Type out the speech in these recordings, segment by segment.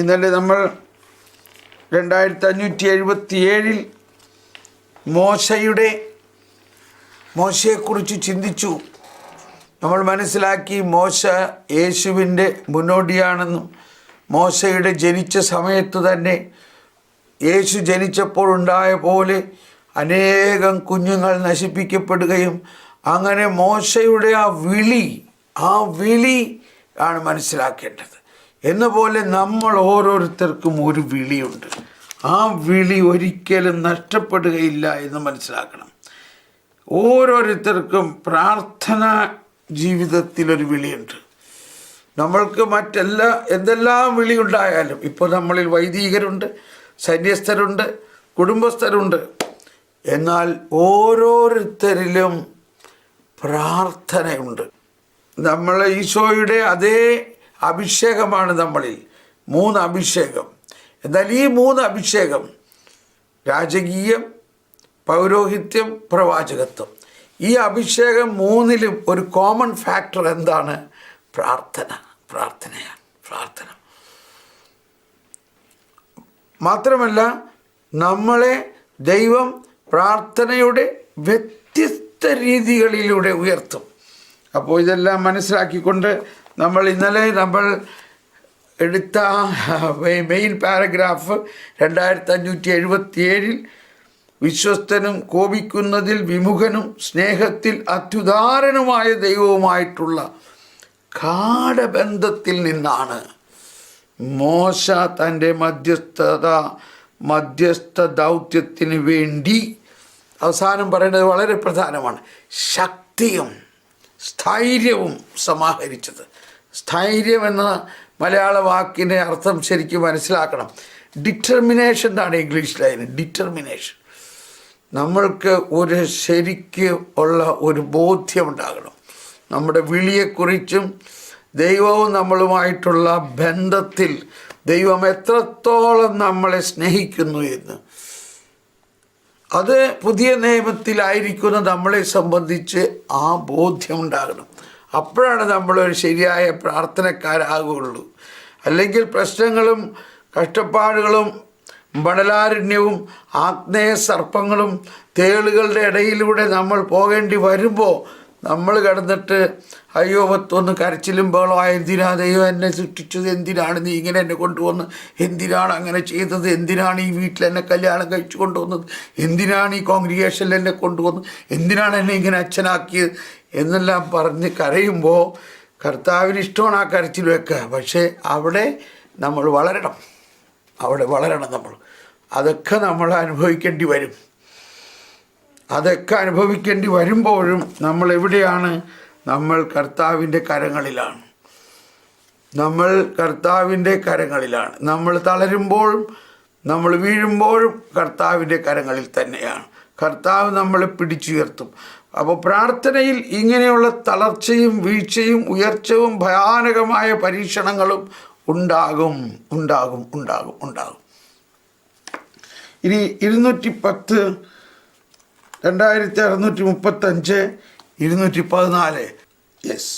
ഇന്നലെ നമ്മൾ രണ്ടായിരത്തി അഞ്ഞൂറ്റി എഴുപത്തി ഏഴിൽ മോശയുടെ മോശയെക്കുറിച്ച് ചിന്തിച്ചു. നമ്മൾ മനസ്സിലാക്കി മോശ യേശുവിന്റെ മുന്നോടിയാണെന്നും മോശയുടെ ജനിച്ച സമയത്ത് തന്നെ യേശു ജനിച്ചപ്പോൾ ഉണ്ടായ പോലെ അനേകം കുഞ്ഞുങ്ങൾ നശിപ്പിക്കപ്പെടുകയും അങ്ങനെ മോശയുടെ ആ വിളി ആ വിളി ആണ് മനസ്സിലാക്കേണ്ടത്. എന്ന പോലെ നമ്മൾ ഓരോരുത്തർക്കും ഒരു വിളിയുണ്ട്. ആ വിളി ഒരിക്കലും നഷ്ടപ്പെടുകയില്ല എന്ന് മനസ്സിലാക്കണം. ഓരോരുത്തർക്കും പ്രാർത്ഥന ജീവിതത്തിലൊരു വിളിയുണ്ട്. നമ്മൾക്ക് മറ്റെല്ലാ എന്തെല്ലാം വിളിയുണ്ടായാലും ഇപ്പോൾ നമ്മളിൽ വൈദികരുണ്ട് സന്യസ്തരുണ്ട് കുടുംബസ്ഥരുണ്ട്. എന്നാൽ ഓരോരുത്തരിലും പ്രാർത്ഥനയുണ്ട്. നമ്മൾ ഈശോയുടെ അതേ അഭിഷേകമാണ് നമ്മളിൽ. മൂന്ന് അഭിഷേകം. എന്നാൽ ഈ മൂന്ന് അഭിഷേകം രാജകീയം പൗരോഹിത്യം പ്രവാചകത്വം. ഈ അഭിഷേകം മൂന്നിലും ഒരു കോമൺ ഫാക്ടർ എന്താണ്? പ്രാർത്ഥന. പ്രാർത്ഥനയാണ്. പ്രാർത്ഥന. മാത്രമല്ല നമ്മളെ ദൈവം പ്രാർത്ഥനയുടെ വ്യത്യസ്ത രീതികളിലൂടെ ഉയർത്തും. അപ്പോൾ ഇതെല്ലാം മനസ്സിലാക്കിക്കൊണ്ട് നമ്മൾ ഇന്നലെ നമ്മൾ എടുത്ത മെയിൻ പാരഗ്രാഫ് രണ്ടായിരത്തി അഞ്ഞൂറ്റി എഴുപത്തിയേഴിൽ വിശ്വസ്തനും കോപിക്കുന്നതിൽ വിമുഖനും സ്നേഹത്തിൽ അത്യുദാരനുമായ ദൈവവുമായിട്ടുള്ള കാടബന്ധത്തിൽ നിന്നാണ് മോശ തന്റെ മധ്യസ്ഥത മധ്യസ്ഥ ദൗത്യത്തിന് വേണ്ടി അവസാനം പറയുന്നത് വളരെ പ്രധാനമാണ്. ശക്തിയും സ്ഥൈര്യവും സമാഹരിച്ചത്. സ്ഥൈര്യം എന്ന മലയാള വാക്കിന്റെ അർത്ഥം ശരിക്കും മനസ്സിലാക്കണം. ഡിറ്റർമിനേഷൻ എന്നാണ് ഇംഗ്ലീഷിൽ അതിന് ഡിറ്റർമിനേഷൻ നമ്മൾക്ക് ഒരു ശരിക്ക് ഉള്ള ഒരു ബോധ്യമുണ്ടാകണം. നമ്മുടെ വിളിയെക്കുറിച്ചും ദൈവവും നമ്മളുമായിട്ടുള്ള ബന്ധത്തിൽ ദൈവം എത്രത്തോളം നമ്മളെ സ്നേഹിക്കുന്നു എന്ന്. അത് പുതിയ നിയമത്തിലായിരിക്കുന്ന നമ്മളെ സംബന്ധിച്ച് ആ ബോധ്യം ഉണ്ടാകണം അപ്പോഴാണ് ഒരു ശരിയായ പ്രാർത്ഥനക്കാരാകുള്ളൂ. അല്ലെങ്കിൽ പ്രശ്നങ്ങളും കഷ്ടപ്പാടുകളും മണലാരണ്യവും ആഗ്നേയ സർപ്പങ്ങളും തേളുകളുടെ ഇടയിലൂടെ നമ്മൾ പോകേണ്ടി വരുമ്പോൾ നമ്മൾ കിടന്നിട്ട് അയ്യോ പത്തൊന്ന് കരച്ചിലും ബഹളമായ എന്തിനാ? ദൈവം എന്നെ സൃഷ്ടിച്ചത് എന്തിനാണ്? നീ ഇങ്ങനെ എന്നെ കൊണ്ടുവന്ന് എന്തിനാണ് അങ്ങനെ ചെയ്തത്? എന്തിനാണ് ഈ വീട്ടിൽ എന്നെ കല്യാണം കഴിച്ചു കൊണ്ടുവന്നത്? എന്തിനാണ് ഈ കോൺഗ്രിഗേഷനിൽ എന്നെ കൊണ്ടുവന്നത് എന്തിനാണ് എന്നെ ഇങ്ങനെ അച്ഛനാക്കിയത്? എന്നെല്ലാം പറഞ്ഞ് കരയുമ്പോൾ കർത്താവിന് ഇഷ്ടമാണ് ആ കരച്ചിൽ വെക്കുക പക്ഷേ അവിടെ നമ്മൾ വളരണം. അവിടെ വളരണം നമ്മൾ. അതൊക്കെ നമ്മൾ അനുഭവിക്കേണ്ടി വരും. അതൊക്കെ അനുഭവിക്കേണ്ടി വരുമ്പോഴും നമ്മൾ എവിടെയാണ്? നമ്മൾ കർത്താവിന്റെ കരങ്ങളിലാണ്. നമ്മൾ കർത്താവിന്റെ കരങ്ങളിലാണ്. നമ്മൾ തളരുമ്പോഴും നമ്മൾ വീഴുമ്പോഴും കർത്താവിന്റെ കരങ്ങളിൽ തന്നെയാണ്. കർത്താവ് നമ്മളെ പിടിച്ചുയർത്തും. അപ്പോൾ പ്രാർത്ഥനയിൽ ഇങ്ങനെയുള്ള തളർച്ചയും വീഴ്ചയും ഉയർച്ചയും ഭയാനകമായ പരീക്ഷണങ്ങളും ഉണ്ടാകും ഉണ്ടാകും ഉണ്ടാകും ഉണ്ടാകും. ഇനി ഇരുന്നൂറ്റി പത്ത് രണ്ടായിരത്തി അറുന്നൂറ്റി മുപ്പത്തഞ്ച് ഇരുന്നൂറ്റി പതിനാല് യെസ്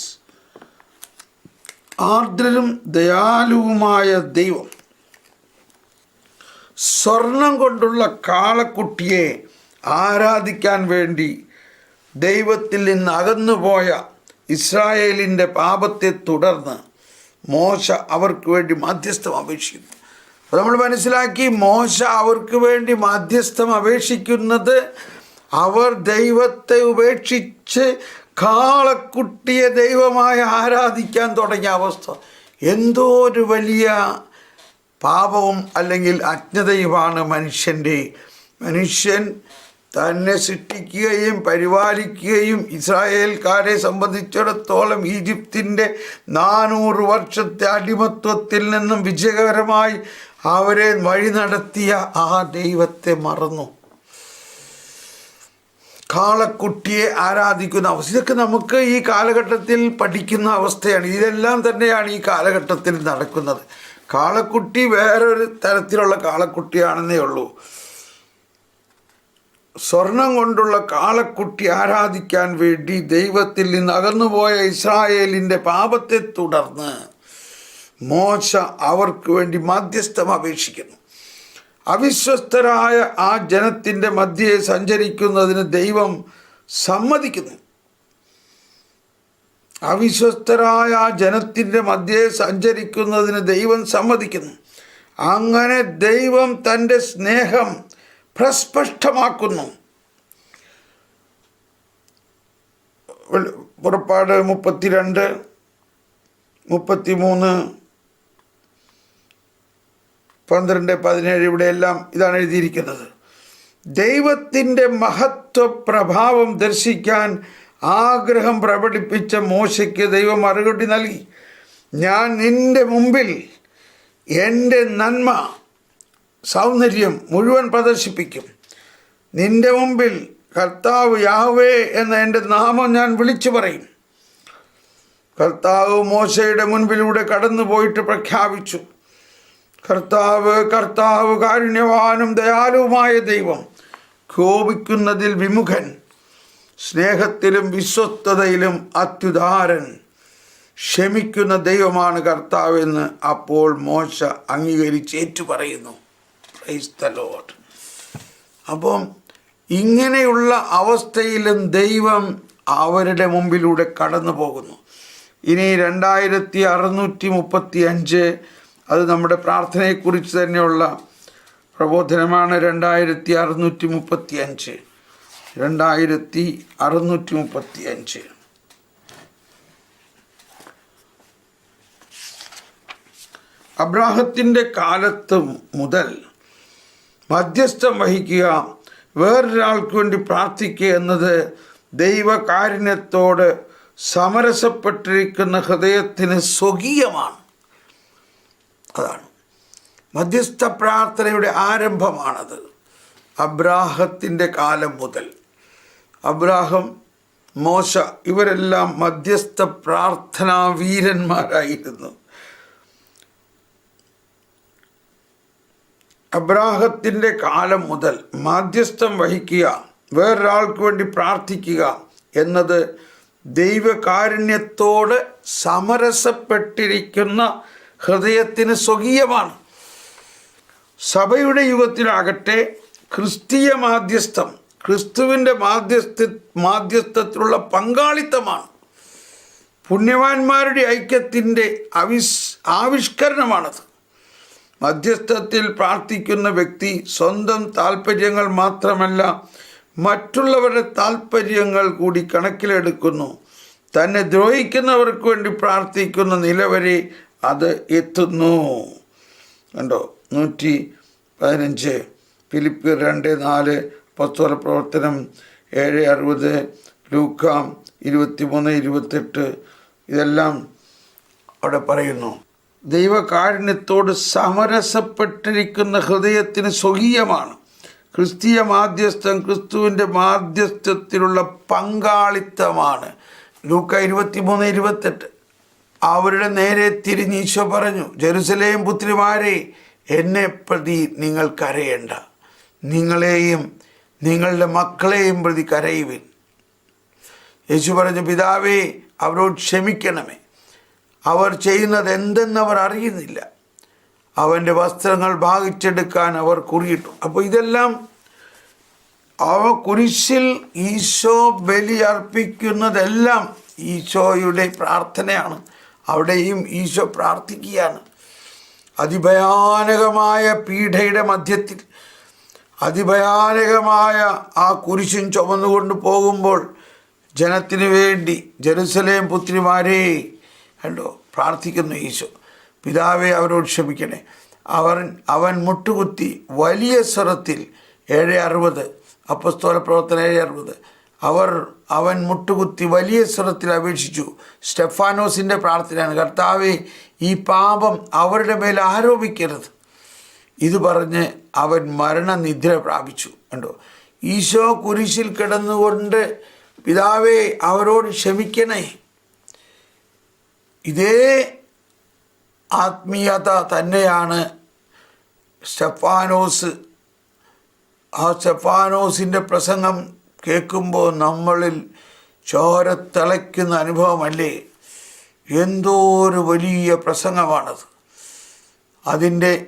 ആർദ്രരും ദയാലുവുമായ ദൈവം സ്വർണം കൊണ്ടുള്ള കാളക്കുട്ടിയെ ആരാധിക്കാൻ വേണ്ടി ദൈവത്തിൽ നിന്ന് അകന്നുപോയ ഇസ്രായേലിന്റെ പാപത്തെ തുടർന്ന് മോശ അവർക്ക് വേണ്ടി മാധ്യസ്ഥം അപേക്ഷിക്കുന്നു. അപ്പോൾ നമ്മൾ മനസ്സിലാക്കി മോശ അവർക്ക് വേണ്ടി മാധ്യസ്ഥം അപേക്ഷിക്കുന്നത് അവർ ദൈവത്തെ ഉപേക്ഷിച്ച് കാളക്കുട്ടിയെ ദൈവമായി ആരാധിക്കാൻ തുടങ്ങിയ അവസ്ഥ. എന്തോ ഒരു വലിയ പാപവും അല്ലെങ്കിൽ അജ്ഞതയുമാണ് മനുഷ്യന്റെ മനുഷ്യൻ തന്നെ സൃഷ്ടിക്കുകയും പരിപാലിക്കുകയും ഇസ്രായേൽക്കാരെ സംബന്ധിച്ചിടത്തോളം ഈജിപ്തിന്റെ നാനൂറ് വർഷത്തെ അടിമത്വത്തിൽ നിന്നും വിജയകരമായി അവരെ വഴി നടത്തിയ ആ ദൈവത്തെ മറന്നു. കാളക്കുട്ടിയെ ആരാധിക്കുന്ന അവസ്ഥ. ഇതൊക്കെ നമുക്ക് ഈ കാലഘട്ടത്തിൽ പഠിക്കുന്ന അവസ്ഥയാണ്. ഇതെല്ലാം തന്നെയാണ് ഈ കാലഘട്ടത്തിൽ നടക്കുന്നത്. കാളക്കുട്ടി വേറൊരു തരത്തിലുള്ള കാളക്കുട്ടിയാണെന്നേ ഉള്ളൂ. സ്വർണം കൊണ്ടുള്ള കാളക്കുട്ടി ആരാധിക്കാൻ വേണ്ടി ദൈവത്തിൽ നിന്ന് അകന്നുപോയ ഇസ്രായേലിന്റെ പാപത്തെ തുടർന്ന് മോശ അവർക്ക് വേണ്ടി മധ്യസ്ഥം അപേക്ഷിക്കുന്നു. അവിശ്വസ്തരായ ആ ജനത്തിന്റെ മധ്യയെ സഞ്ചരിക്കുന്നതിന് ദൈവം സമ്മതിക്കുന്നു. അവിശ്വസ്തരായ ആ ജനത്തിന്റെ മധ്യയെ സഞ്ചരിക്കുന്നതിന് ദൈവം സമ്മതിക്കുന്നു. അങ്ങനെ ദൈവം തന്റെ സ്നേഹം പ്രസ്പഷ്ടമാക്കുന്നു. പുറപ്പാട് മുപ്പത്തിരണ്ട് മുപ്പത്തിമൂന്ന് പന്ത്രണ്ട് പതിനേഴ് ഇവിടെയെല്ലാം ഇതാണ് എഴുതിയിരിക്കുന്നത്. ദൈവത്തിന്റെ മഹത്വ പ്രഭാവം ദർശിക്കാൻ ആഗ്രഹം പ്രകടിപ്പിച്ച മോശയ്ക്ക് ദൈവം മറുപടി നൽകി. ഞാൻ നിന്റെ മുമ്പിൽ എന്റെ നന്മ സൗന്ദര്യം മുഴുവൻ പ്രദർശിപ്പിക്കും. നിന്റെ മുമ്പിൽ കർത്താവ് യാഹ്വേ എന്ന എന്റെ നാമം ഞാൻ വിളിച്ചു പറയും. കർത്താവ് മോശയുടെ മുൻപിലൂടെ കടന്നു പോയിട്ട് പ്രഖ്യാപിച്ചു. കർത്താവ് കർത്താവ് കാരുണ്യവാനും ദയാലുവുമായ ദൈവം കോപിക്കുന്നതിൽ വിമുഖൻ സ്നേഹത്തിലും വിശ്വസ്തതയിലും അത്യുദാരൻ ക്ഷമിക്കുന്ന ദൈവമാണ് കർത്താവെന്ന് അപ്പോൾ മോശ അംഗീകരിച്ച് ഏറ്റുപറയുന്നു. പ്രൈസ് ദ ലോഡ് അപ്പം ഇങ്ങനെയുള്ള അവസ്ഥയിലും ദൈവം അവരുടെ മുമ്പിലൂടെ കടന്നു പോകുന്നു. ഇനി രണ്ടായിരത്തി അറുന്നൂറ്റി മുപ്പത്തി അഞ്ച് അത് നമ്മുടെ പ്രാർത്ഥനയെക്കുറിച്ച് തന്നെയുള്ള പ്രബോധനമാണ് രണ്ടായിരത്തി അറുന്നൂറ്റി മുപ്പത്തി അഞ്ച് രണ്ടായിരത്തി അറുന്നൂറ്റി മുപ്പത്തി അഞ്ച് അബ്രാഹത്തിന്റെ കാലത്ത് മുതൽ മധ്യസ്ഥം വഹിക്കുക വേറൊരാൾക്ക് വേണ്ടി പ്രാർത്ഥിക്കുക എന്നത് ദൈവകാരുണ്യത്തോട് സമരസപ്പെട്ടിരിക്കുന്ന ഹൃദയത്തിന് സ്വകീയമാണ്. അതാണ്. മധ്യസ്ഥ പ്രാർത്ഥനയുടെ ആരംഭമാണത്. അബ്രാഹത്തിന്റെ കാലം മുതൽ. അബ്രാഹം മോശ ഇവരെല്ലാം മധ്യസ്ഥ പ്രാർത്ഥനാ വീരന്മാരായിരുന്നു. അബ്രാഹത്തിന്റെ കാലം മുതൽ മാധ്യസ്ഥം വഹിക്കുക വേറൊരാൾക്ക് വേണ്ടി പ്രാർത്ഥിക്കുക എന്നത് ദൈവകാരുണ്യത്തോട് സമരസപ്പെട്ടിരിക്കുന്ന ഹൃദയത്തിന് സ്വകീയമാണ്. സഭയുടെ യുഗത്തിലാകട്ടെ ക്രിസ്തീയ മാധ്യസ്ഥം ക്രിസ്തുവിന്റെ മാധ്യസ്ഥ മാധ്യസ്ഥത്തിലുള്ള പങ്കാളിത്തമാണ്. പുണ്യവാന്മാരുടെ ഐക്യത്തിന്റെ അവിസ് ആവിഷ്കരണമാണത്. മധ്യസ്ഥത്തിൽ പ്രാർത്ഥിക്കുന്ന വ്യക്തി സ്വന്തം താല്പര്യങ്ങൾ മാത്രമല്ല മറ്റുള്ളവരുടെ താല്പര്യങ്ങൾ കൂടി കണക്കിലെടുക്കുന്നു. തന്നെ ദ്രോഹിക്കുന്നവർക്ക് വേണ്ടി പ്രാർത്ഥിക്കുന്ന നിലവരെ അത് എത്തുന്നു. കണ്ടോ? നൂറ്റി പതിനഞ്ച് ഫിലിപ്പ് രണ്ട് നാല് പത്തോല പ്രവർത്തനം ഏഴ് അറുപത് ലൂക്കാം ഇരുപത്തി മൂന്ന് ഇരുപത്തെട്ട് ഇതെല്ലാം അവിടെ പറയുന്നു. ദൈവകാരുണ്യത്തോട് സമരസപ്പെട്ടിരിക്കുന്ന ഹൃദയത്തിന് സ്വകീയമാണ്. ക്രിസ്തീയ മാധ്യസ്ഥം ക്രിസ്തുവിന്റെ മാധ്യസ്ഥത്തിലുള്ള പങ്കാളിത്തമാണ്. ലൂക്ക ഇരുപത്തിമൂന്ന് ഇരുപത്തെട്ട്. അവരുടെ നേരെ തിരിഞ്ഞ് ഈശോ പറഞ്ഞു ജെറുസലേം പുത്രിമാരെ എന്നെ പ്രതി നിങ്ങൾ കരയേണ്ട. നിങ്ങളെയും നിങ്ങളുടെ മക്കളെയും പ്രതി കരയുവിൻ. യേശു പറഞ്ഞു പിതാവേ അവരോട് ക്ഷമിക്കണമേ. അവർ ചെയ്യുന്നത് എന്തെന്ന് അവർ അറിയുന്നില്ല. അവന്റെ വസ്ത്രങ്ങൾ ഭാഗിച്ചെടുക്കാൻ അവർ കുറിയിട്ടു. അപ്പോൾ ഇതെല്ലാം അവ കുരിശിൽ ഈശോ ബലി അർപ്പിക്കുന്നതെല്ലാം ഈശോയുടെ പ്രാർത്ഥനയാണ്. അവിടെയും ഈശോ പ്രാർത്ഥിക്കുകയാണ്. അതിഭയാനകമായ പീഠയുടെ മധ്യത്തിൽ അതിഭയാനകമായ ആ കുരിശും ചുമന്നുകൊണ്ട് പോകുമ്പോൾ ജനത്തിനു വേണ്ടി ജെറുസലേം പുത്രിമാരെ കണ്ടോ? പ്രാർത്ഥിക്കുന്നു ഈശോ പിതാവെ അവരോട് ക്ഷമിക്കണേ. അവൻ അവൻ മുട്ടുകുത്തി വലിയ സ്വരത്തിൽ ഏഴ് അറുപത് അപ്പസ്തോല പ്രവർത്തനം ഏഴ് അറുപത്. അവർ അവൻ മുട്ടുകുത്തി വലിയ സ്വരത്തിൽ അപേക്ഷിച്ചു. സ്റ്റെഫാനോസിന്റെ പ്രാർത്ഥനയാണ്. കർത്താവെ ഈ പാപം അവരുടെ മേൽ ആരോപിക്കരുത്. ഇത് പറഞ്ഞ് അവൻ മരണനിദ്ര പ്രാപിച്ചു. കണ്ടോ? ഈശോ കുരിശിൽ കിടന്നുകൊണ്ട് പിതാവെ അവരോട് ക്ഷമിക്കണേ. ഇതേ ആത്മീയത തന്നെയാണ് സ്റ്റെഫാനോസ്. ആ സ്റ്റെഫാനോസിന്റെ പ്രസംഗം കേൾക്കുമ്പോൾ നമ്മളിൽ ചോര തിളയ്ക്കുന്ന അനുഭവമല്ലേ? എന്തോ ഒരു വലിയ പ്രസംഗമാണത്. അതിന്റെ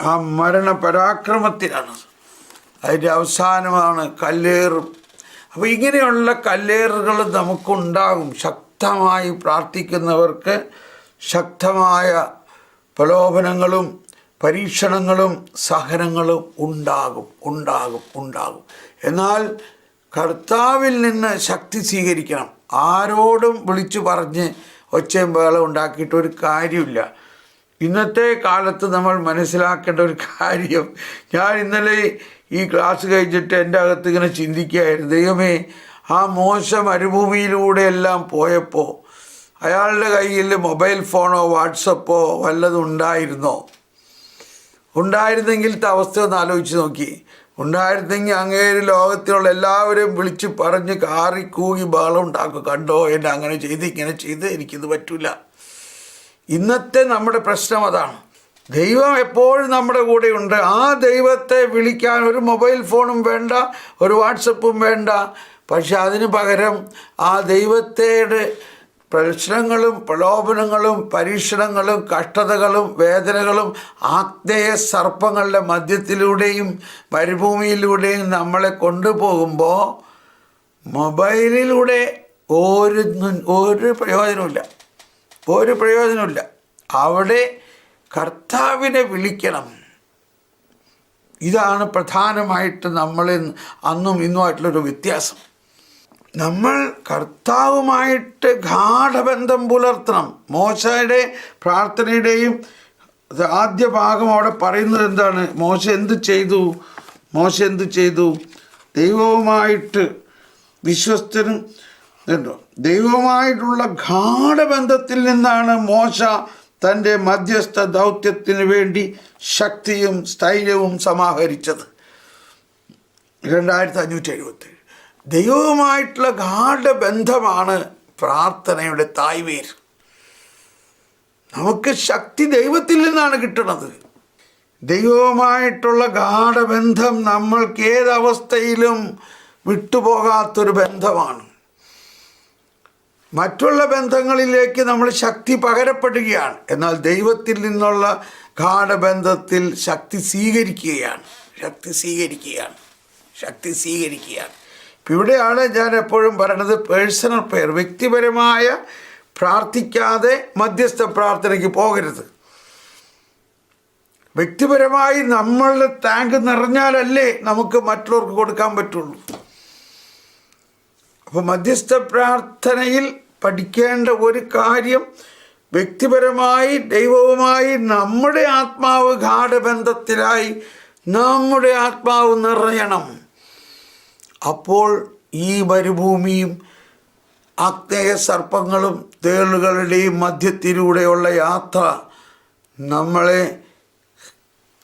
ആ മരണ പരാക്രമത്തിലാണ് അതിന്റെ അവസാനമാണ് കല്ലേറും. അപ്പോൾ ഇങ്ങനെയുള്ള കല്ലേറുകൾ നമുക്കുണ്ടാകും. ശക്തമായി പ്രാർത്ഥിക്കുന്നവർക്ക് ശക്തമായ പ്രലോഭനങ്ങളും പരീക്ഷണങ്ങളും സഹനങ്ങളും ഉണ്ടാകും ഉണ്ടാകും ഉണ്ടാകും. എന്നാൽ കർത്താവിൽ നിന്ന് ശക്തി സ്വീകരിക്കണം. ആരോടും വിളിച്ചു പറഞ്ഞ് ഒച്ചയും ബഹളം ഉണ്ടാക്കിയിട്ട് ഒരു കാര്യമില്ല. ഇന്നത്തെ കാലത്ത് നമ്മൾ മനസ്സിലാക്കേണ്ട ഒരു കാര്യം ഞാൻ ഇന്നലെ ഈ ക്ലാസ് കഴിഞ്ഞിട്ട് എന്റെ അകത്ത് ഇങ്ങനെ ചിന്തിക്കുകയായിരുന്നു. ദൈവമേ ആ മോശ മരുഭൂമിയിലൂടെ എല്ലാം പോയപ്പോൾ അയാളുടെ കയ്യിൽ മൊബൈൽ ഫോണോ വാട്സപ്പോ വല്ലതും ഉണ്ടായിരുന്നോ? ഉണ്ടായിരുന്നെങ്കിലത്തെ അവസ്ഥ ഒന്ന് ആലോചിച്ച് നോക്കി. ഉണ്ടായിരുന്നെങ്കിൽ അങ്ങേര് ലോകത്തിലുള്ള എല്ലാവരെയും വിളിച്ച് പറഞ്ഞ് കാറി കൂകി ബഹളം ഉണ്ടാക്കും. കണ്ടോ? എന്നെ അങ്ങനെ ചെയ്ത് ഇങ്ങനെ ചെയ്ത് എനിക്കിത് പറ്റില്ല ഇന്നത്തെ നമ്മുടെ പ്രശ്നം അതാണ്. ദൈവം എപ്പോഴും നമ്മുടെ കൂടെയുണ്ട്. ആ ദൈവത്തെ വിളിക്കാൻ ഒരു മൊബൈൽ ഫോണും വേണ്ട ഒരു വാട്സപ്പും വേണ്ട. പക്ഷെ അതിന് പകരം ആ ദൈവത്തേടെ പ്രശ്നങ്ങളും പ്രലോഭനങ്ങളും പരീക്ഷണങ്ങളും കഷ്ടതകളും വേദനകളും ആഗ്നേയ സർപ്പങ്ങളുടെ മധ്യത്തിലൂടെയും മരുഭൂമിയിലൂടെയും നമ്മളെ കൊണ്ടുപോകുമ്പോൾ മൊബൈലിലൂടെ ഒരു ഒരു പ്രയോജനമില്ല ഒരു പ്രയോജനമില്ല അവിടെ കർത്താവിനെ വിളിക്കണം. ഇതാണ് പ്രധാനമായിട്ട് നമ്മളിൽ അന്നും ഇന്നുമായിട്ടുള്ളൊരു വ്യത്യാസം. നമ്മൾ കർത്താവുമായിട്ട് ഗാഠബന്ധം പുലർത്തണം. മോശയുടെ പ്രാർത്ഥനയുടെയും ആദ്യ ഭാഗം അവിടെ പറയുന്നത് എന്താണ്? മോശ എന്ത് ചെയ്തു? മോശ എന്ത് ചെയ്തു? ദൈവവുമായിട്ട് വിശ്വസ്തനും ദൈവവുമായിട്ടുള്ള ഗാഠബന്ധത്തിൽ നിന്നാണ് മോശ തന്റെ മധ്യസ്ഥ ദൗത്യത്തിന് വേണ്ടി ശക്തിയും സ്ഥൈര്യവും സമാഹരിച്ചത്. രണ്ടായിരത്തി അഞ്ഞൂറ്റി എഴുപത്തി ദൈവവുമായിട്ടുള്ള ഗാഠബന്ധമാണ് പ്രാർത്ഥനയുടെ തായ്വേർ. നമുക്ക് ശക്തി ദൈവത്തിൽ നിന്നാണ് കിട്ടുന്നത്. ദൈവവുമായിട്ടുള്ള ഗാഠബന്ധം നമ്മൾക്ക് ഏതവസ്ഥയിലും വിട്ടുപോകാത്തൊരു ബന്ധമാണ്. മറ്റുള്ള ബന്ധങ്ങളിലേക്ക് നമ്മൾ ശക്തി പകരപ്പെടുകയാണ്. എന്നാൽ ദൈവത്തിൽ നിന്നുള്ള ഗാഠബന്ധത്തിൽ ശക്തി സ്വീകരിക്കുകയാണ്. ശക്തി സ്വീകരിക്കുകയാണ്. ശക്തി സ്വീകരിക്കുകയാണ്. ഇവിടെയാണ് ഞാൻ എപ്പോഴും പറയണത് പേഴ്സണൽ പ്രയർ വ്യക്തിപരമായ പ്രാർത്ഥിക്കാതെ മധ്യസ്ഥ പ്രാർത്ഥനയ്ക്ക് പോകരുത്. വ്യക്തിപരമായി നമ്മളുടെ ടാങ്ക് നിറഞ്ഞാലല്ലേ നമുക്ക് മറ്റുള്ളവർക്ക് കൊടുക്കാൻ പറ്റുള്ളൂ. അപ്പോൾ മധ്യസ്ഥ പ്രാർത്ഥനയിൽ പഠിക്കേണ്ട ഒരു കാര്യം വ്യക്തിപരമായി ദൈവവുമായി നമ്മുടെ ആത്മാവ് ഗാഠബന്ധത്തിലായി നമ്മുടെ ആത്മാവ് നിറയണം. അപ്പോൾ ഈ മരുഭൂമിയും ആഗ്നേയ സർപ്പങ്ങളും തേളുകളുടെയും മധ്യത്തിലൂടെയുള്ള യാത്ര നമ്മളെ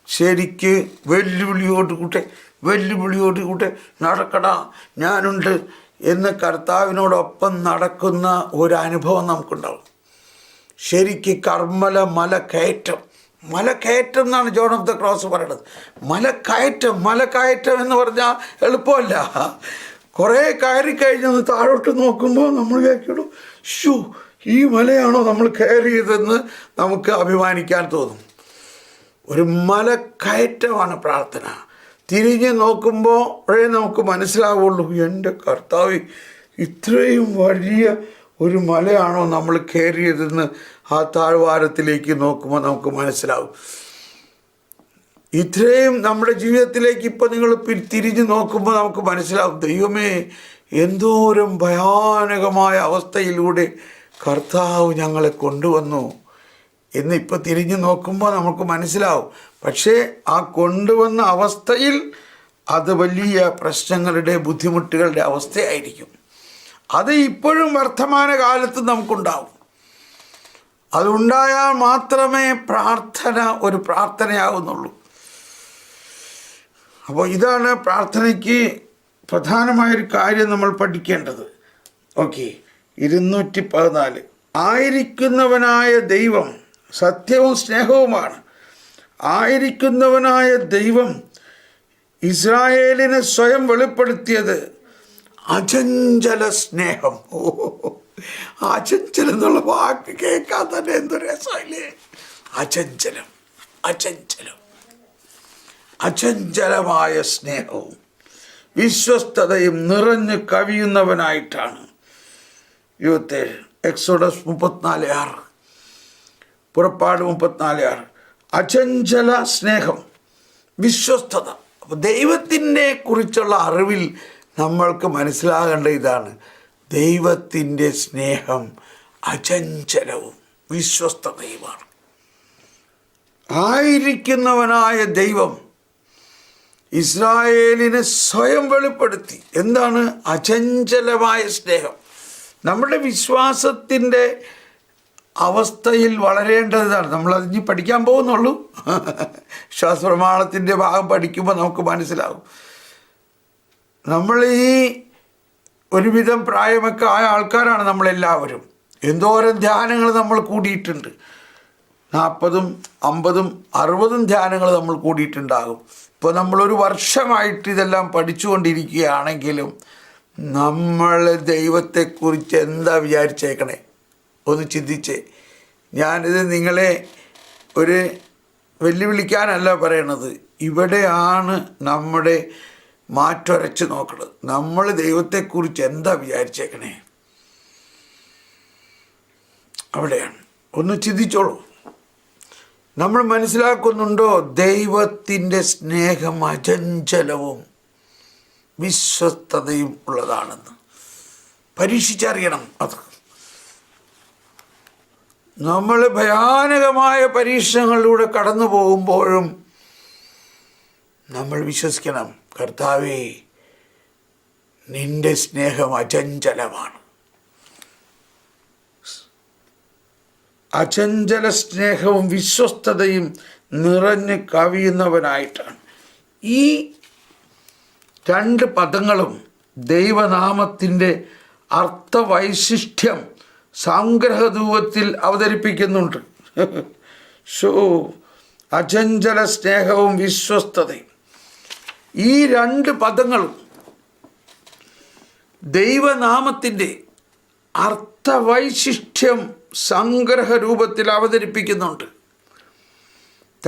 ശരിക്ക് വെല്ലുവിളിയോട് കൂട്ടെ വെല്ലുവിളിയോട് കൂട്ടെ നടക്കടാ ഞാനുണ്ട് എന്ന് കർത്താവിനോടൊപ്പം നടക്കുന്ന ഒരനുഭവം നമുക്കുണ്ടാവും. ശരിക്ക് കർമ്മല മല കയറ്റം മല കയറ്റം എന്നാണ് ജോൺ ഓഫ് ദ ക്രോസ് പറയുന്നത്. മലക്കയറ്റം മലക്കയറ്റം എന്ന് പറഞ്ഞാൽ എളുപ്പമല്ല. കുറേ കയറി കഴിഞ്ഞൊന്ന് താഴോട്ട് നോക്കുമ്പോൾ നമ്മൾ കേൾക്കുള്ളൂ ഷൂ ഈ മലയാണോ നമ്മൾ കയറിയതെന്ന് നമുക്ക് അഭിമാനിക്കാൻ തോന്നും. ഒരു മലക്കയറ്റമാണ് പ്രാർത്ഥന. തിരിഞ്ഞ് നോക്കുമ്പോഴേ നമുക്ക് മനസ്സിലാവുള്ളൂ എന്റെ കർത്താവ് ഇത്രയും വലിയ ഒരു മലയാണോ നമ്മൾ കയറിയതെന്ന് ആ താഴ്വാരത്തിലേക്ക് നോക്കുമ്പോൾ നമുക്ക് മനസ്സിലാവും. ഇത്രയും നമ്മുടെ ജീവിതത്തിലേക്ക് ഇപ്പം നിങ്ങൾ തിരിഞ്ഞു നോക്കുമ്പോൾ നമുക്ക് മനസ്സിലാവും. ദൈവമേ എന്തോരം ഭയാനകമായ അവസ്ഥയിലൂടെ കർത്താവ് ഞങ്ങളെ കൊണ്ടുവന്നു എന്ന് ഇപ്പം തിരിഞ്ഞു നോക്കുമ്പോൾ നമുക്ക് മനസ്സിലാവും. പക്ഷേ ആ കൊണ്ടുവന്ന അവസ്ഥയിൽ അത് വലിയ പ്രശ്നങ്ങളുടെ ബുദ്ധിമുട്ടുകളുടെ അവസ്ഥയായിരിക്കും. അത് ഇപ്പോഴും വർത്തമാന കാലത്ത് നമുക്കുണ്ടാവും. അതുണ്ടായാൽ മാത്രമേ പ്രാർത്ഥന ഒരു പ്രാർത്ഥനയാകുന്നുള്ളൂ അപ്പോൾ ഇതാണ് പ്രാർത്ഥനയ്ക്ക് പ്രധാനമായൊരു കാര്യം നമ്മൾ പഠിക്കേണ്ടത്. ഓക്കെ ഇരുന്നൂറ്റി പതിനാല് ആയിരിക്കുന്നവനായ ദൈവം സത്യവും സ്നേഹവുമാണ്. ആയിരിക്കുന്നവനായ ദൈവം ഇസ്രായേലിനെ സ്വയം വെളിപ്പെടുത്തിയത് അചഞ്ചല സ്നേഹം. ഓ അചഞ്ചലം എന്നുള്ള വാക്ക് കേൾക്കാൻ തന്നെ എന്ത് രസമല്ലേ? അചഞ്ചലം അചഞ്ചലം. അചഞ്ചലമായ സ്നേഹവും വിശ്വസ്തതയും നിറഞ്ഞു കവിയുന്നവനായിട്ടാണ്. ഇരുപത്തേഴ് എക്സോഡസ് മുപ്പത്തിനാല് ആറ് പുറപ്പാട് മുപ്പത്തിനാല് ആറ് അചഞ്ചല സ്നേഹം വിശ്വസ്തത. അപ്പോൾ ദൈവത്തിനെ കുറിച്ചുള്ള അറിവിൽ നമ്മൾക്ക് മനസ്സിലാകേണ്ട ഇതാണ്. ദൈവത്തിന്റെ സ്നേഹം അചഞ്ചലവും വിശ്വസ്തതയുമാണ്. ആയിരിക്കുന്നവനായ ദൈവം ഇസ്രായേലിനെ സ്വയം വെളിപ്പെടുത്തി. എന്താണ്? അചഞ്ചലമായ സ്നേഹം. നമ്മുടെ വിശ്വാസത്തിന്റെ അവസ്ഥയിൽ വളരേണ്ടതാണ് നമ്മൾ പഠിക്കാൻ പോകുന്നുള്ളൂ. വിശ്വാസ പ്രമാണത്തിന്റെ ഭാഗം പഠിക്കുമ്പോൾ നമുക്ക് മനസ്സിലാവും നമ്മൾ ഈ ഒരുവിധം പ്രായമൊക്കെ ആയ ആൾക്കാരാണ് നമ്മളെല്ലാവരും. എന്തോരം ധ്യാനങ്ങൾ നമ്മൾ കൂടിയിട്ടുണ്ട്. നാൽപ്പതും അമ്പതും അറുപതും ധ്യാനങ്ങൾ നമ്മൾ കൂടിയിട്ടുണ്ടാകും. ഇപ്പോൾ നമ്മളൊരു വർഷമായിട്ട് ഇതെല്ലാം പഠിച്ചുകൊണ്ടിരിക്കുകയാണെങ്കിലും നമ്മൾ ദൈവത്തെക്കുറിച്ച് എന്താ വിചാരിച്ചേക്കണേ? ഒന്ന് ചിന്തിച്ചേ. ഞാനിത് നിങ്ങളെ ഒരു വെല്ലുവിളിക്കാനല്ല പറയണത്. ഇവിടെയാണ് നമ്മുടെ മാറ്റൊരച്ച് നോക്കണത്. നമ്മൾ ദൈവത്തെക്കുറിച്ച് എന്താ വിചാരിച്ചേക്കണേ? അവിടെയാണ്. ഒന്ന് ചിന്തിച്ചോളൂ. നമ്മൾ മനസ്സിലാക്കുന്നുണ്ടോ? ദൈവത്തിന്റെ സ്നേഹം അചഞ്ചലവും വിശ്വസ്തതയും ഉള്ളതാണെന്ന്. പരീക്ഷിച്ചറിയണം അത്. നമ്മൾ ഭയാനകമായ പരീക്ഷണങ്ങളിലൂടെ കടന്നു പോകുമ്പോഴും നമ്മൾ വിശ്വസിക്കണം. കർത്താവേ നിന്റെ സ്നേഹം അചഞ്ചലമാണ്. അചഞ്ചല സ്നേഹവും വിശ്വസ്തതയും നിറഞ്ഞ് കവിയുന്നവനായിട്ടാണ്. ഈ രണ്ട് പദങ്ങളും ദൈവനാമത്തിന്റെ അർത്ഥവൈശിഷ്ട്യം സംഗ്രഹരൂപത്തിൽ അവതരിപ്പിക്കുന്നുണ്ട്. ഷോ അചഞ്ചല സ്നേഹവും വിശ്വസ്തതയും. ഈ രണ്ട് പദങ്ങളും ദൈവനാമത്തിന്റെ അർത്ഥവൈശിഷ്ട്യം സംഗ്രഹ രൂപത്തിൽ അവതരിപ്പിക്കുന്നുണ്ട്.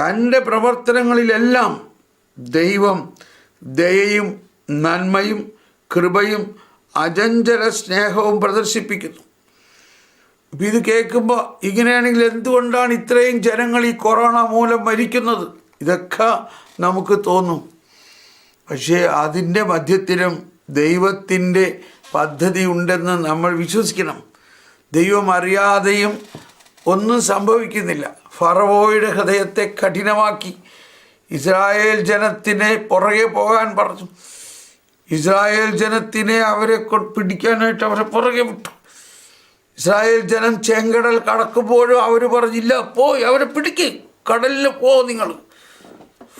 തന്റെ പ്രവർത്തനങ്ങളിലെല്ലാം ദൈവം ദയയും നന്മയും കൃപയും അചഞ്ചല സ്നേഹവും പ്രദർശിപ്പിക്കുന്നു. ഇത് കേൾക്കുമ്പോൾ ഇങ്ങനെയാണെങ്കിൽ എന്തുകൊണ്ടാണ് ഇത്രയും ജനങ്ങൾ ഈ കൊറോണ മൂലം മരിക്കുന്നത്? ഇതൊക്കെ നമുക്ക് തോന്നും. പക്ഷേ അതിന്റെ മധ്യത്തിലും ദൈവത്തിന്റെ പദ്ധതി ഉണ്ടെന്ന് നമ്മൾ വിശ്വസിക്കണം. ദൈവം അറിയാതെയും ഒന്നും സംഭവിക്കുന്നില്ല. ഫറവോയുടെ ഹൃദയത്തെ കഠിനമാക്കി. ഇസ്രായേൽ ജനത്തിനെ പുറകെ പോകാൻ പറഞ്ഞു. ഇസ്രായേൽ ജനത്തിനെ അവരെ പിടിക്കാനായിട്ട് അവരെ പുറകെ വിട്ടു. ഇസ്രായേൽ ജനം ചെങ്കടൽ കടക്കുമ്പോഴും അവർ പറഞ്ഞില്ല പോയി അവരെ പിടിക്ക് കടലിൽ പോ നിങ്ങൾ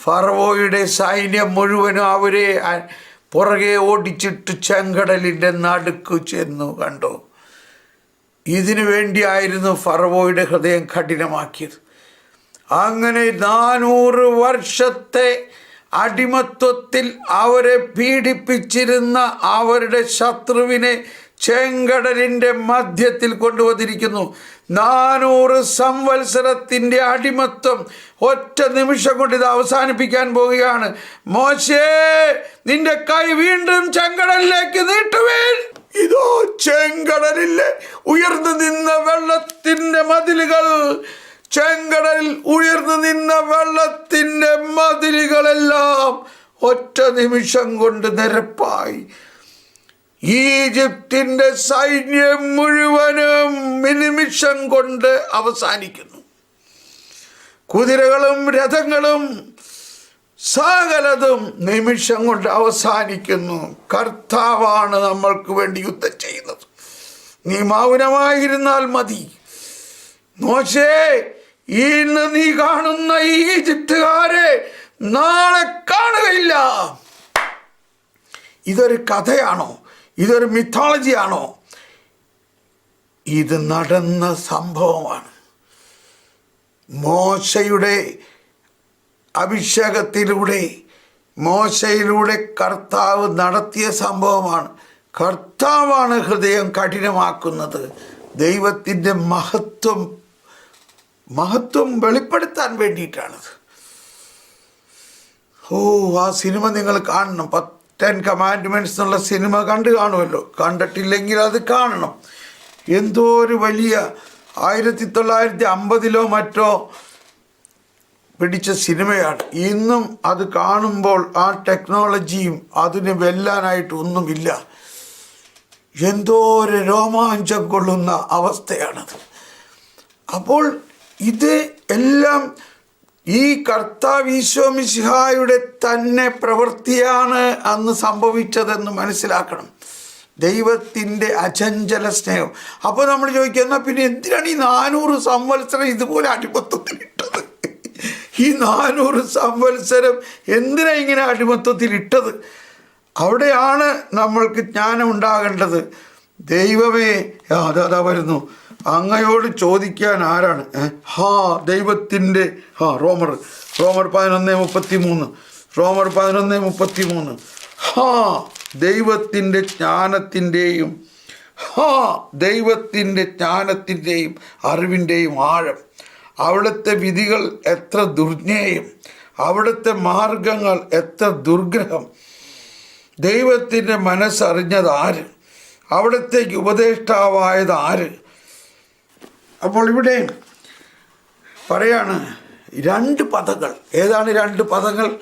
ഫറവോയുടെ സൈന്യം മുഴുവനും അവരെ പുറകെ ഓടിച്ചിട്ട് ചെങ്കടലിന്റെ നടുക്ക് ചെന്നു കണ്ടു. ഇതിനു വേണ്ടിയായിരുന്നു ഫറവോയുടെ ഹൃദയം കഠിനമാക്കിയത്. അങ്ങനെ നാനൂറ് വർഷത്തെ അടിമത്വത്തിൽ അവരെ പീഡിപ്പിച്ചിരുന്ന അവരുടെ ശത്രുവിനെ ചെങ്കടലിന്റെ മധ്യത്തിൽ കൊണ്ടുവന്നിരിക്കുന്നു. നാനൂറ് സംവത്സരത്തിന്റെ അടിമത്വം ഒറ്റ നിമിഷം കൊണ്ട് ഇത് അവസാനിപ്പിക്കാൻ പോവുകയാണ്. മോശേ നിന്റെ കൈ വീണ്ടും ചെങ്കടലിലേക്ക് നീട്ടുവേൻ. ഇതോ ചെങ്കടലിലെ ഉയർന്നു നിന്ന വെള്ളത്തിന്റെ മതിലുകൾ. ചെങ്കടലിൽ ഉയർന്നു നിന്ന വെള്ളത്തിന്റെ മതിലുകളെല്ലാം ഒറ്റ നിമിഷം കൊണ്ട് നിരപ്പായി. ഈജിപ്തിന്റെ സൈന്യം മുഴുവനും നിമിഷം കൊണ്ട് അവസാനിക്കുന്നു. കുതിരകളും രഥങ്ങളും സകലതും നിമിഷം കൊണ്ട് അവസാനിക്കുന്നു. കർത്താവാണ് നമ്മൾക്ക് വേണ്ടി യുദ്ധം ചെയ്യുന്നത്. നീ മൗനമായിരുന്നാൽ മതി. മോശേ ഇന്ന് നീ കാണുന്ന ഈജിപ്തുകാരെ നാളെ കാണുകയില്ല. ഇതൊരു കഥയാണോ? ഇതൊരു മിത്തോളജിയാണോ ഇത് നടന്ന സംഭവമാണ്. മോശയുടെ അഭിഷേകത്തിലൂടെ മോശയിലൂടെ കർത്താവ് നടത്തിയ സംഭവമാണ്. കർത്താവാണ് ഹൃദയം കഠിനമാക്കുന്നത്. ദൈവത്തിന്റെ മഹത്വം മഹത്വം വെളിപ്പെടുത്താൻ വേണ്ടിയിട്ടാണത്. ഓ ആ സിനിമ നിങ്ങൾ കാണണം. ടെൻ കമാൻഡ്മെന്റ്സ് എന്നുള്ള സിനിമ കണ്ടു കാണുമല്ലോ. കണ്ടിട്ടില്ലെങ്കിൽ അത് കാണണം. എന്തോ ഒരു വലിയ ആയിരത്തി തൊള്ളായിരത്തി അമ്പതിലോ മറ്റോ പിടിച്ച സിനിമയാണ്. ഇന്നും അത് കാണുമ്പോൾ ആ ടെക്നോളജിയും അതിനെ വെല്ലാനായിട്ട് ഒന്നുമില്ല. എന്തോ ഒരു രോമാഞ്ചം കൊള്ളുന്ന അവസ്ഥയാണത്. അപ്പോൾ ഇത് എല്ലാം ഈ കർത്താവ് ഈശോമിശിഹായുടെ തന്നെ പ്രവൃത്തിയാണ് അന്ന് സംഭവിച്ചതെന്ന് മനസ്സിലാക്കണം. ദൈവത്തിന്റെ അചഞ്ചല സ്നേഹം. അപ്പോൾ നമ്മൾ ചോദിക്കുക എന്നാൽ പിന്നെ എന്തിനാണ് ഈ നാനൂറ് സംവത്സരം ഇതുപോലെ അടിമത്തത്തിലിട്ടത്? ഈ നാനൂറ് സംവത്സരം എന്തിനാ ഇങ്ങനെ അടിമത്തത്തിലിട്ടത്? അവിടെയാണ് നമ്മൾക്ക് ജ്ഞാനം ഉണ്ടാകേണ്ടത് ദൈവമേ അതാ വരുന്നു. അങ്ങയോട് ചോദിക്കാൻ ആരാണ്? ഹാ ദൈവത്തിന്റെ ഹാ റോമർ. റോമർ പതിനൊന്ന് മുപ്പത്തി മൂന്ന് റോമർ പതിനൊന്ന് മുപ്പത്തി മൂന്ന് ഹാ ദൈവത്തിന്റെ ജ്ഞാനത്തിന്റെയും ഹാ ദൈവത്തിന്റെ ജ്ഞാനത്തിന്റെയും അറിവിന്റെയും ആഴം. അവിടുത്തെ വിധികൾ എത്ര ദുർജ്ഞേയം. അവിടുത്തെ മാർഗങ്ങൾ എത്ര ദുർഗ്രഹം. ദൈവത്തിന്റെ മനസ്സറിഞ്ഞത് ആര്? അവിടത്തേക്ക് ഉപദേഷ്ടാവായത് ആര്? അപ്പോൾ ഇവിടെ പറയാണ് രണ്ട് പദങ്ങൾ. ഏതാണ് രണ്ട് പദങ്ങൾ?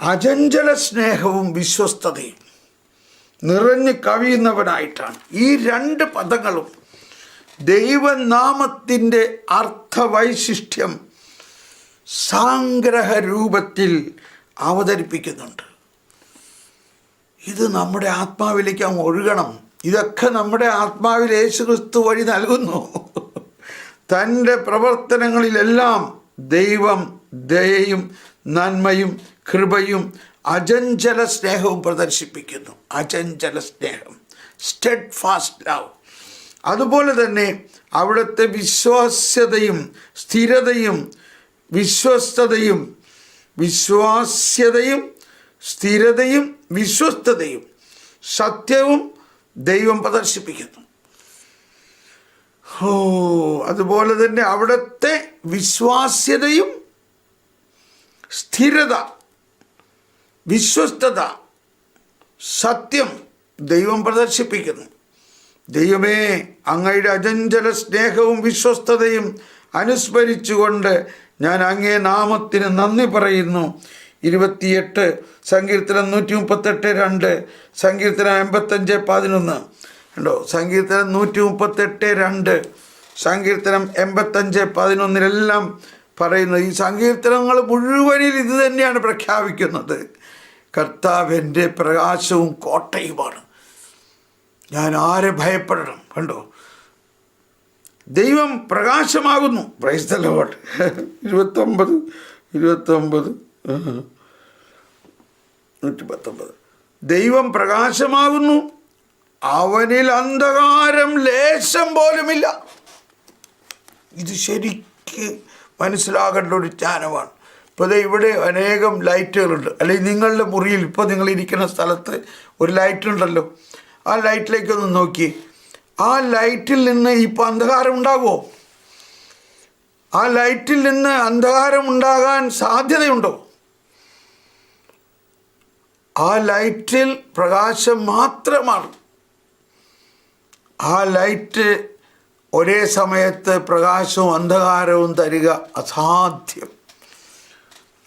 അചഞ്ചല സ്നേഹവും വിശ്വസ്തതയും. നിറഞ്ഞു കവിയുന്നവനായിട്ടാണ്. ഈ രണ്ട് പദങ്ങളും ദൈവനാമത്തിന്റെ അർത്ഥവൈശിഷ്ട്യം സാഗ്രഹ രൂപത്തിൽ അവതരിപ്പിക്കുന്നുണ്ട്. ഇത് നമ്മുടെ ആത്മാവിലേക്ക് അങ്ങ് ഒഴുകണം. ഇതൊക്കെ നമ്മുടെ ആത്മാവിൽ യേശുക്രിസ്തു വഴി നൽകുന്നു. തന്റെ പ്രവർത്തനങ്ങളിലെല്ലാം ദൈവം ദയയും നന്മയും കൃപയും അചഞ്ചല സ്നേഹവും പ്രദർശിപ്പിക്കുന്നു. അചഞ്ചല സ്നേഹം. സ്റ്റെഡ് ഫാസ്റ്റ് ലവ് അതുപോലെ തന്നെ അവിടുത്തെ വിശ്വാസ്യതയും സ്ഥിരതയും വിശ്വസ്തതയും വിശ്വാസ്യതയും സ്ഥിരതയും വിശ്വസ്തതയും സത്യവും ദൈവം പ്രദർശിപ്പിക്കുന്നു. ഓ അതുപോലെ തന്നെ അവിടുത്തെ വിശ്വാസ്യതയും സ്ഥിരത വിശ്വസ്തത സത്യം ദൈവം പ്രദർശിപ്പിക്കുന്നു. ദൈവമേ അങ്ങയുടെ അജഞ്ചല സ്നേഹവും വിശ്വസ്തതയും അനുസ്മരിച്ചുകൊണ്ട് ഞാൻ അങ്ങേ നാമത്തിന് നന്ദി പറയുന്നു. ഇരുപത്തിയെട്ട് സങ്കീർത്തനം നൂറ്റി മുപ്പത്തെട്ട് രണ്ട് സങ്കീർത്തനം അമ്പത്തഞ്ച് പതിനൊന്ന്. ഉണ്ടോ സങ്കീർത്തനം നൂറ്റി മുപ്പത്തെട്ട് രണ്ട് സങ്കീർത്തനം എൺപത്തഞ്ച് പതിനൊന്നിലെല്ലാം പറയുന്നത് ഈ സങ്കീർത്തനങ്ങൾ മുഴുവനിൽ ഇത് തന്നെയാണ് പ്രഖ്യാപിക്കുന്നത്. കർത്താവ് എന്റെ പ്രകാശവും കോട്ടയുമാണ്. ഞാൻ ആരെ ഭയപ്പെടണം? കണ്ടോ? ദൈവം പ്രകാശമാകുന്നു. Praise Lord. ഇരുപത്തൊമ്പത് ഇരുപത്തൊമ്പത്. നൂറ്റി പത്തൊമ്പത് ദൈവം പ്രകാശമാകുന്നു. അവനിൽ അന്ധകാരം ലേശം പോലുമില്ല. ഇത് ശരിക്ക് മനസ്സിലാകേണ്ട ഒരു ജ്ഞാനമാണ്. ഇപ്പോൾ ഇവിടെ അനേകം ലൈറ്റുകളുണ്ട്. അല്ലെങ്കിൽ നിങ്ങളുടെ മുറിയിൽ ഇപ്പോൾ നിങ്ങൾ ഇരിക്കുന്ന സ്ഥലത്ത് ഒരു ലൈറ്റ് ഉണ്ടല്ലോ ആ ലൈറ്റിലേക്കൊന്ന് നോക്കി. ആ ലൈറ്റിൽ നിന്ന് ഇപ്പോൾ അന്ധകാരം ഉണ്ടാകുമോ ആ ലൈറ്റിൽ നിന്ന് അന്ധകാരം ഉണ്ടാകാൻ സാധ്യതയുണ്ടോ? ആ ലൈറ്റിൽ പ്രകാശം മാത്രമാണ്. ആ ലൈറ്റ് ഒരേ സമയത്ത് പ്രകാശവും അന്ധകാരവും തരിക അസാധ്യം.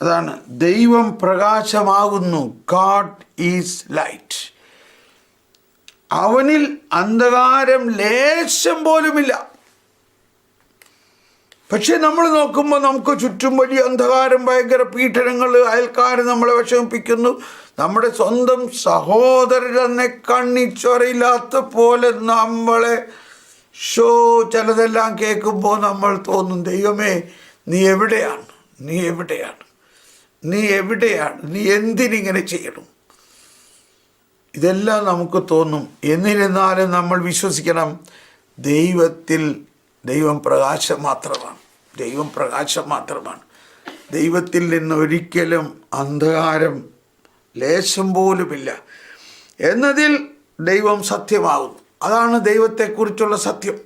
അതാണ് ദൈവം പ്രകാശമാകുന്നു. ഗാഡ് ഈസ് ലൈറ്റ് അവനിൽ അന്ധകാരം ലേശം പോലുമില്ല. പക്ഷെ നമ്മൾ നോക്കുമ്പോൾ നമുക്ക് ചുറ്റും വലിയ അന്ധകാരം ഭയങ്കര പീഡനങ്ങൾ അയൽക്കാർ നമ്മളെ വിഷമിപ്പിക്കുന്നു. നമ്മുടെ സ്വന്തം സഹോദരൻ തന്നെ കണ്ണിച്ചൊരയില്ലാത്ത പോലെ നമ്മളെ ഷോ ചിലതെല്ലാം കേൾക്കുമ്പോൾ നമ്മൾ തോന്നും ദൈവമേ നീ എവിടെയാണ്? നീ എവിടെയാണ്? നീ എവിടെയാണ്? നീ എന്തിനിങ്ങനെ ചെയ്യണം? ഇതെല്ലാം നമുക്ക് തോന്നും. എന്നിരുന്നാലും നമ്മൾ വിശ്വസിക്കണം ദൈവത്തിൽ ദൈവം പ്രകാശം മാത്രമാണ്. ദൈവം പ്രകാശം മാത്രമാണ്. ദൈവത്തിൽ നിന്ന് ഒരിക്കലും അന്ധകാരം ലേശം പോലുമില്ല. എന്നതിൽ ദൈവം സത്യമാകുന്നു. അതാണ് ദൈവത്തെക്കുറിച്ചുള്ള സത്യം.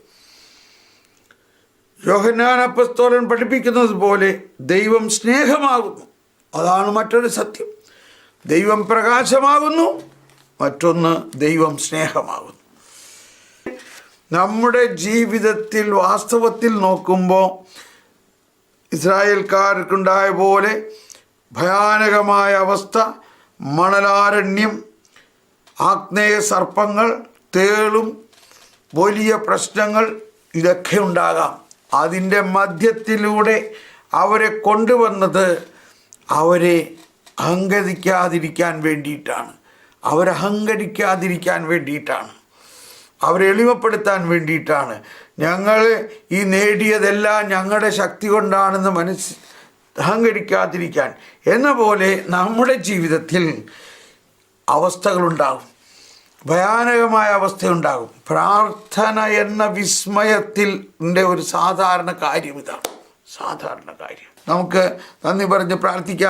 യോഹന്നാൻ അപ്പസ്തോലൻ പഠിപ്പിക്കുന്നത് പോലെ ദൈവം സ്നേഹമാകുന്നു. അതാണ് മറ്റൊരു സത്യം. ദൈവം പ്രകാശമാകുന്നു മറ്റൊന്ന് ദൈവം സ്നേഹമാകുന്നു. നമ്മുടെ ജീവിതത്തിൽ വാസ്തവത്തിൽ നോക്കുമ്പോൾ ഇസ്രായേൽക്കാർക്കുണ്ടായ പോലെ ഭയാനകമായ അവസ്ഥ മണലാരണ്യം ആഗ്നേയ സർപ്പങ്ങൾ തേളും വലിയ പ്രശ്നങ്ങൾ ഇതൊക്കെ ഉണ്ടാകാം. അതിന്റെ മധ്യത്തിലൂടെ അവരെ കൊണ്ടുവന്നത് അവരെ അഹങ്കരിക്കാതിരിക്കാൻ വേണ്ടിയിട്ടാണ്. അവരഹങ്കരിക്കാതിരിക്കാൻ വേണ്ടിയിട്ടാണ്. അവരെ എളിമപ്പെടുത്താൻ വേണ്ടിയിട്ടാണ്. ഞങ്ങൾ ഈ നേടിയതെല്ലാം ഞങ്ങളുടെ ശക്തി കൊണ്ടാണെന്ന് മനസ്സ് അഹങ്കരിക്കാതിരിക്കാൻ. എന്ന പോലെ നമ്മുടെ ജീവിതത്തിൽ അവസ്ഥകളുണ്ടാകും. ഭയാനകമായ അവസ്ഥയുണ്ടാകും. പ്രാർത്ഥന എന്ന വിസ്മയത്തിൽ ഒരു സാധാരണ കാര്യം ഇതാണ്. സാധാരണ കാര്യം. നമുക്ക് നന്ദി പറഞ്ഞ് പ്രാർത്ഥിക്കാം.